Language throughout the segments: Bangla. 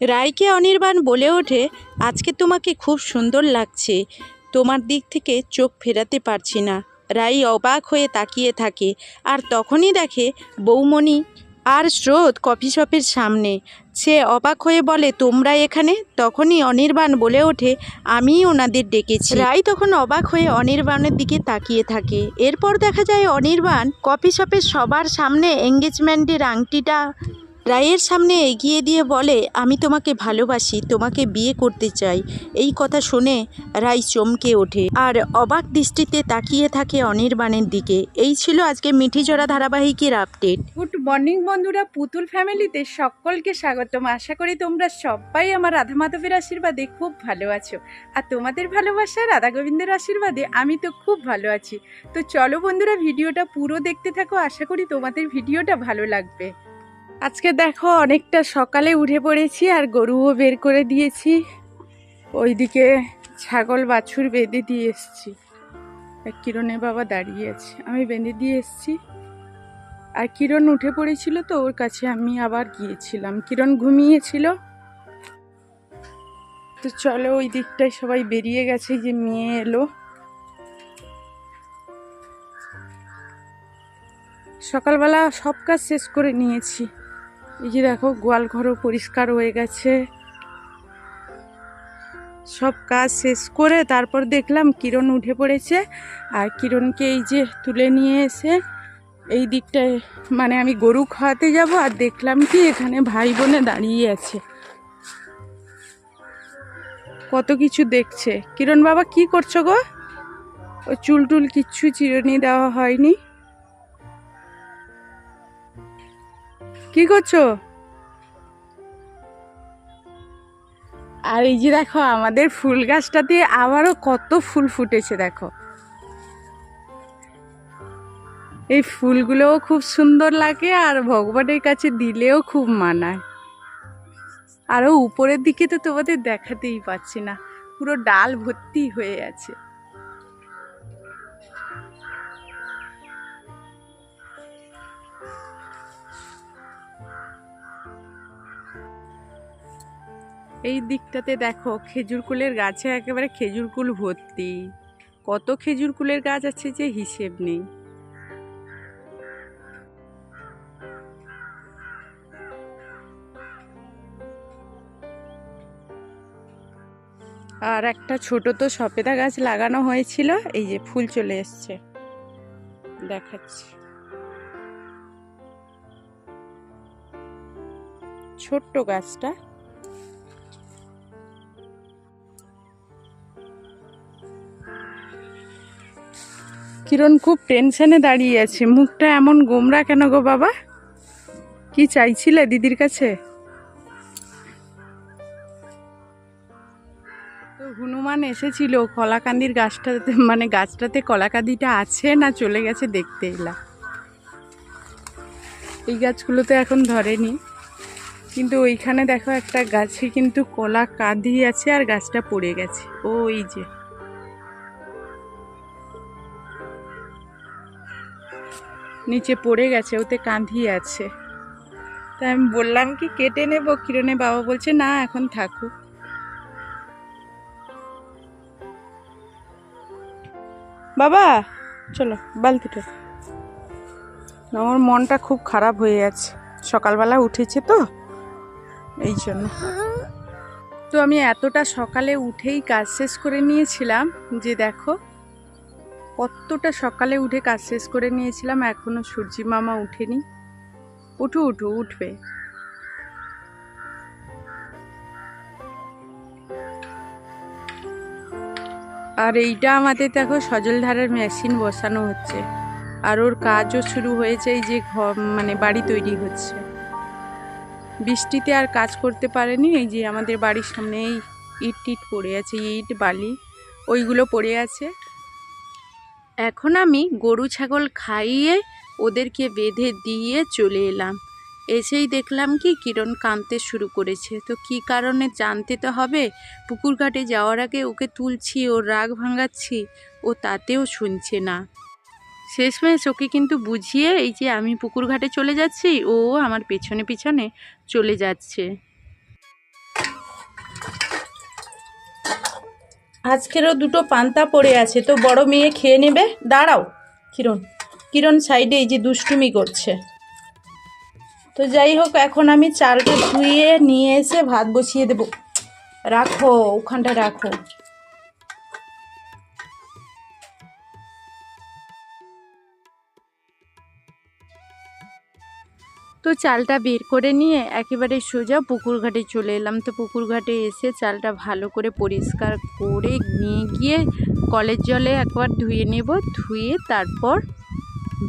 রায়কে অনির্বাণ বলে ওঠে, আজকে তোমাকে খুব সুন্দর লাগছে। তোমার দিক থেকে চোখ ফেরাতে পারছি না। রাই অবাক হয়ে তাকিয়ে থাকে আর তখনই দেখে বৌমণি, আর স্রোত কফি শপের সামনে। সে অবাক হয়ে বলে, তোমরা এখানে? তখনই অনির্বাণ বলে ওঠে আমিই ওনাদের ডেকেছি। রাই তখন অবাক হয়ে অনির্বাণের দিকে তাকিয়ে থাকে। এরপর দেখা যায় অনির্বাণ কফি শপের সবার সামনে এঙ্গেজমেন্টের আংটিটা রায়ের সামনে এগিয়ে দিয়ে বলে, আমি তোমাকে ভালোবাসি, তোমাকে বিয়ে করতে চাই। এই কথা শুনে রায় চমকে ওঠে আর অবাক দৃষ্টিতে তাকিয়ে থাকে অনির্বাণের দিকে। এই ছিল আজকে মিঠিজোড়া ধারাবাহিকের আপডেট। গুড মর্নিং বন্ধুরা, পুতুল ফ্যামিলিতে সকলকে স্বাগতম। আশা করি তোমরা সবাই আমার রাধা মাধবের আশীর্বাদে খুব ভালো আছো। আর তোমাদের ভালোবাসা রাধা গোবিন্দের আশীর্বাদে আমি তো খুব ভালো আছি। তো চলো বন্ধুরা, ভিডিওটা পুরো দেখতে থাকো। আশা করি তোমাদের ভিডিওটা ভালো লাগবে। আজকে দেখো, অনেকটা সকালে উঠে পড়েছি আর গরুও বের করে দিয়েছি। ওইদিকে ছাগল বাছুর বেঁধে দিয়ে এসছি। আর কিরণের বাবা দাঁড়িয়ে আছে। আমি বেঁধে দিয়ে এসছি। আর কিরণ উঠে পড়েছিল তো, ওর কাছে আমি আবার গিয়েছিলাম। কিরণ ঘুমিয়েছিল। তো চলো, ওই দিকটায় সবাই বেরিয়ে গেছে যে মেয়ে এলো। সকালবেলা সব কাজ শেষ করে নিয়েছি। এই যে দেখো গোয়াল ঘরও পরিষ্কার হয়ে গেছে। সব কাজ শেষ করে তারপর দেখলাম কিরণ উঠে পড়েছে, আর কিরণকে এই যে তুলে নিয়ে এসে এই দিকটায় মানে আমি গরু খাওয়াতে যাব, আর দেখলাম কি এখানে ভাই বোনে দাঁড়িয়ে আছে। কত কিছু দেখছে। কিরণ বাবা, কি করছ গো? ও চুল টুল কিচ্ছু চিরুনি দেওয়া হয়নি। কি করছ? আর এই যে দেখো, আমাদের ফুল গাছটাতে আবারও কত ফুল ফুটেছে দেখো। এই ফুলগুলোও খুব সুন্দর লাগে আর ভগবানের কাছে দিলেও খুব মানায়। আরও উপরের দিকে তো তোমাদের দেখাতেই পাচ্ছি না, পুরো ডাল ভর্তি হয়ে আছে। এই দিকটাতে দেখো খেজুর কুলের গাছে একেবারে খেজুর কুল ভর্তি। কত খেজুর কুলের গাছ আছে যে হিসেব নেই। আর একটা ছোট তো সপেদা গাছ লাগানো হয়েছিল, এই যে ফুল চলে এসছে। দেখাচ্ছি। ছোট্ট গাছটা। কিরণ খুব টেনশনে দাঁড়িয়ে আছে। মুখটা এমন গোমরা কেন গো বাবা? কি চাইছিলে দিদির কাছে? তো হনুমান এসেছিল কলাকান্দির গাছটাতে মানে গাছটাতে কলাকান্দিটা আছে না চলে গেছে দেখতে এলাম এই গাছগুলোতে এখন ধরেনি। কিন্তু ওইখানে দেখো একটা গাছে কিন্তু কলা কাঁদি আছে আর গাছটা পড়ে গেছে। ও এই যে। নিচে পড়ে গেছে, ওতে কাঁধি আছে। তাই আমি বললাম কি, কেটে নেব? কিরণে বাবা বলছে, না, এখন থাকুক। বাবা, চলো, বালতিটা। আমার মনটা খুব খারাপ হয়ে আছে সকালবেলা উঠেছে তো, এই জন্য। তো আমি এতটা সকালে উঠেই কাজ শেষ করে নিয়েছিলাম, যে দেখো কতটা সকালে উঠে কাজ শেষ করে নিয়েছিলাম এখনও সূর্যি মামা উঠেনি। উঠু উঠু, উঠবে। আর এইটা আমাদের দেখো সজলধারের মেশিন বসানো হচ্ছে। আর ওর কাজও শুরু হয়েছে, এই যে ঘর মানে বাড়ি তৈরি হচ্ছে। বৃষ্টিতে আর কাজ করতে পারেনি, এই যে আমাদের বাড়ির সামনে এই ইট টিট পড়ে আছে, ইট, বালি, ওইগুলো পড়ে আছে। এখন আমি গরু, ছাগল খাইয়ে ওদেরকে বেঁধে দিয়ে চলে এলাম। এসেই দেখলাম কি কিরণ কাঁদতে শুরু করেছে। তো কি কারণে জানতে তো হবে? পুকুর ঘাটে যাওয়ার আগে ওকে তুলছি, ওর রাগ ভাঙাচ্ছি, ও তাতেও শুনছে না। শেষমেশ ওকে কিন্তু বুঝিয়ে এই যে আমি পুকুর ঘাটে চলে যাচ্ছি, ও আমার পেছনে, পিছনে চলে যাচ্ছে। আজকেরও দুটো পান্তা পড়ে আছে, তো বড় মেয়ে খেয়ে নেবে? দাঁড়াও। কিরণ কিরণ সাইডে এই যে দুষ্টুমি করছে। তো যাই হোক, এখন আমি চালটা ধুয়ে নিয়ে এসে ভাত বসিয়ে দেব। রাখো, ওখানটা রাখো। তো চালটা বের করে নিয়ে একেবারে সোজা পুকুর ঘাটে চলে এলাম। তো পুকুর ঘাটে এসে চালটা ভালো করে পরিষ্কার করে নিয়ে গিয়ে কলের জলে একবার ধুয়ে নেব, ধুয়ে তারপর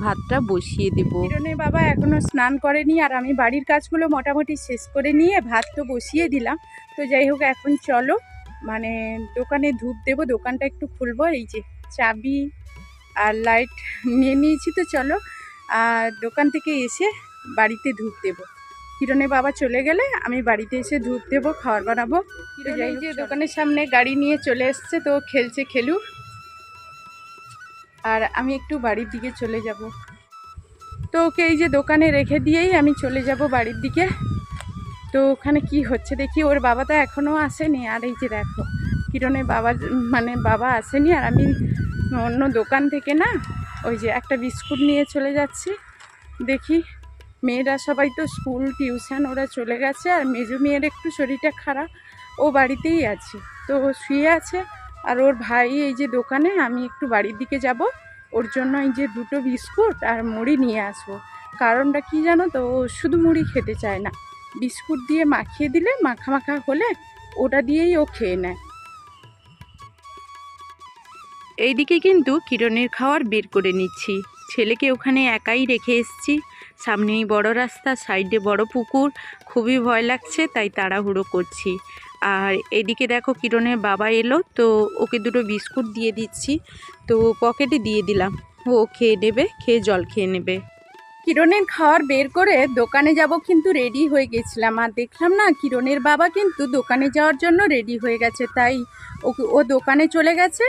ভাতটা বসিয়ে দেব। কিরণের বাবা এখনও স্নান করেনি আর আমি বাড়ির কাজগুলো মোটামুটি শেষ করে নিয়ে ভাত তো বসিয়ে দিলাম। তো যাই হোক, এখন চলো মানে দোকানে ধূপ দেবো, দোকানটা একটু খুলবো। এই যে চাবি আর লাইট নিয়ে নিয়েছি, তো চলো আর দোকান থেকে এসে বাড়িতে ধূপ দেবো। কিরণের বাবা চলে গেলে আমি বাড়িতে এসে ধূপ দেবো খাবার বানাবো। যাই যে দোকানের সামনে গাড়ি নিয়ে চলে এসছে তো খেলছে খেলুক। আর আমি একটু বাড়ির দিকে চলে যাব। তো ওকে এই যে দোকানে রেখে দিয়েই আমি চলে যাব বাড়ির দিকে। তো ওখানে কি হচ্ছে দেখি ওর বাবা তো এখনও আসেনি। আর এই যে দেখো কিরণের বাবা মানে বাবা আসেনি। আর আমি অন্য দোকান থেকে না ওই যে একটা বিস্কুট নিয়ে চলে যাচ্ছি। দেখি মেয়েরা সবাই তো স্কুল, টিউশন, ওরা চলে গেছে আর মেজো মেয়ের একটু শরীরটা খারাপ। ও বাড়িতেই আছে। তো শুয়ে আছে আর ওর ভাই এই যে দোকানে, আমি একটু বাড়ির দিকে যাব। ওর জন্য এই যে দুটো বিস্কুট আর মুড়ি নিয়ে আসব। কারণটা কি জানো তো, ও শুধু মুড়ি খেতে চায় না। বিস্কুট দিয়ে মাখিয়ে দিলে, মাখা মাখা হলে ওটা দিয়েই ও খেয়ে নেয়। এইদিকে কিন্তু কিরণের খাওয়ার বের করে নিচ্ছি। ছেলেকে ওখানে একাই রেখে এসেছি। সামনেই বড় রাস্তা, সাইডে বড় পুকুর। খুবই ভয় লাগছে, তাই তাড়াহুড়ো করছি। আর এদিকে দেখো কিরণের বাবা এলো, তো ওকে দুটো বিস্কুট দিয়ে দিচ্ছি। তো পকেটে দিয়ে দিলাম। ও খেয়ে নেবে, খেয়ে জল খেয়ে নেবে। কিরণের খাওয়ার বের করে দোকানে যাব কিন্তু রেডি হয়ে গেছিলাম। আর দেখলাম না, কিরণের বাবা কিন্তু দোকানে যাওয়ার জন্য রেডি হয়ে গেছে। তাই ও দোকানে চলে গেছে।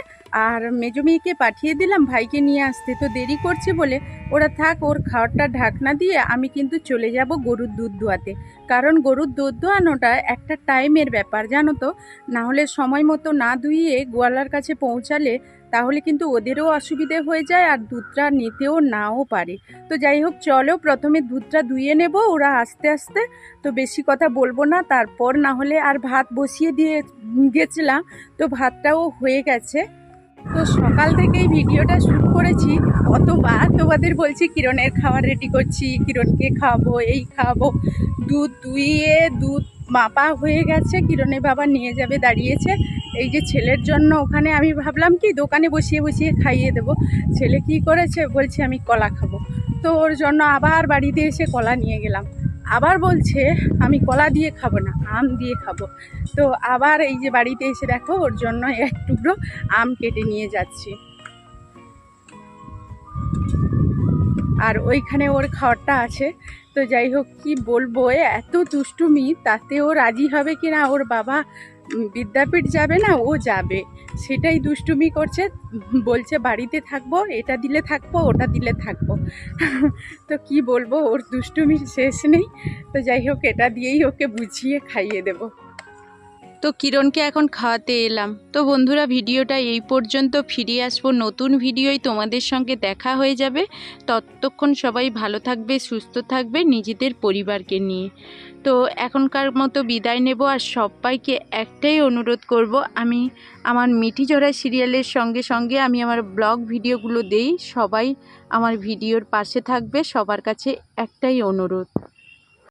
আর মেজো মেয়েকে পাঠিয়ে দিলাম ভাইকে নিয়ে আসতে। তো দেরি করছে বলে ওরা থাক, ওর খাওয়ারটা ঢাকনা দিয়ে আমি কিন্তু চলে যাব গরুর দুধ দোয়াতে। কারণ গরুর দুধ দোয়ানোটা একটা টাইমের ব্যাপার, জানো তো? নাহলে সময় মতো না ধুইয়ে গোয়ালার কাছে পৌঁছালে তাহলে কিন্তু ওদেরও অসুবিধে হয়ে যায় আর দুধটা নিতেও নাও পারে। তো যাই হোক, চলো প্রথমে দুধটা ধুয়ে নেব, ওরা আস্তে আস্তে। তো বেশি কথা বলব না, তারপর না হলে আর ভাত বসিয়ে দিয়ে গেছিলাম, তো ভাতটাও হয়ে গেছে। তো সকাল থেকেই ভিডিওটা শুরু করেছি, কতবার তোমাদের বলছি, কিরণের খাবার রেডি করছি, কিরণকে খাওয়াবো এই খাব। দুধ দুইয়ে দুধ মাপা হয়ে গেছে, কিরণের বাবা নিয়ে যাবে, দাঁড়িয়েছে। এই যে ছেলের জন্য ওখানে আমি ভাবলাম কি, দোকানে বসিয়ে বসিয়ে খাইয়ে দেবো। ছেলে কি করেছে? বলছে, আমি কলা খাব। তো ওর জন্য আবার বাড়িতে এসে কলা নিয়ে গেলাম। আবার বলছে, আমি কলা দিয়ে খাব না, আম দিয়ে খাব। তো আবার এই যে বাড়িতে এসে দেখো, ওর জন্য এক টুকরো আম কেটে নিয়ে যাচ্ছি। আর ওইখানে ওর খাওয়ারটা আছে। তো যাই হোক, কি বলব এত দুষ্টুমি তাতেও রাজি হবে কি না ওর বাবা বিদ্যাপীঠ যাবে না, ও যাবে। সেটাই দুষ্টুমি করছে, বলছে বাড়িতে থাকব, এটা দিলে থাকব, ওটা দিলে থাকব। তো কি বলব, ওর দুষ্টুমির শেষ নেই। তো যাই হোক, এটা দিয়েই ওকে বুঝিয়ে খাইয়ে দেবো। তো কিরণকে এখন খাওয়াতে এলাম। তো বন্ধুরা, ভিডিওটা এই পর্যন্ত। ফিরে আসব নতুন ভিডিওই তোমাদের সঙ্গে দেখা হয়ে যাবে। ততক্ষণ সবাই ভালো থাকবে, সুস্থ থাকবে নিজেদের পরিবারকে নিয়ে। তো এখনকার মতো বিদায় নেব আর সবাইকে একটাই অনুরোধ করব। আমি, আমার মিঠি জোড়া সিরিয়ালের সঙ্গে সঙ্গে আমি আমার ব্লগ ভিডিওগুলো দেই। সবাই আমার ভিডিওর পাশে থাকবে। সবার কাছে একটাই অনুরোধ।